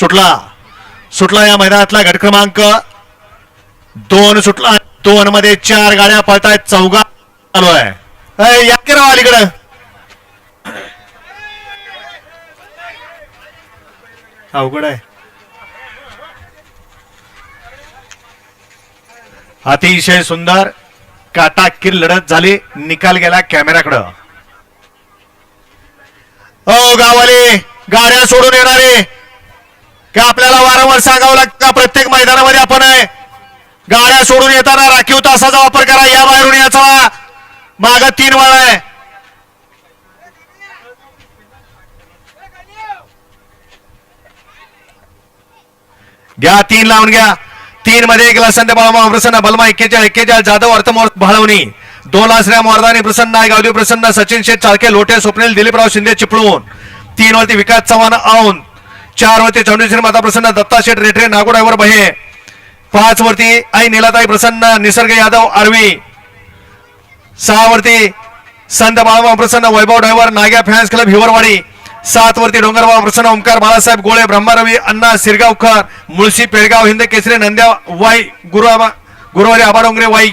सुटला. सुटला या मैदानातला गट क्रमांक. दोन सुटला. दोन मध्ये चार गाड्या पळतायत. चौघा चालू आहे या की राव अलीकडं अवघड आहे. अतिशय सुंदर. काटाकीर लढत झाली. निकाल गेला कॅमेऱ्याकडं ओ गावाले गाड्या सोडून येणारे. का आपल्याला वारंवार सांगावं लागतं? का प्रत्येक मैदानामध्ये आपण आहे? गाड्या सोडून येताना राखीव तासाचा वापर करा या बाहेरून याचा माग तीन वळ आहे. घ्या तीन लावून घ्या. तीन मध्ये गेला संत बाळमा प्रसन्न बलमा एक्केचाळ एक्केचाळ जाधव अर्थ भाळवणी. दोन असण्या मोरदानी प्रसन्न नाय गावदेव प्रसन्न सचिन शेठ चाळके लोटे स्वप्नील दिलीपराव शिंदे चिपळून तीन वरती विकास चव्हाण औन चार वरती चौंडेश्वरी माता प्रसन्न दत्ता शेठ रेठरे नागोडावर बहे. पाच वरती आई निलाताई प्रसन्न निसर्ग यादव आरवी. सहा वरती Sant Balaba Prasanna Vaibhav driver Nagya fans club Hivarwadi. सात वरती डोंगरबाबा प्रसन्न ओमकार बाळासाहेब गोळे ब्रह्मारवी अण्णा सिरगावकर मुळशी पेडगाव हिंद केसरी नंद्या वाई गुरु गुरुवारी आबा डोंगरे वाई.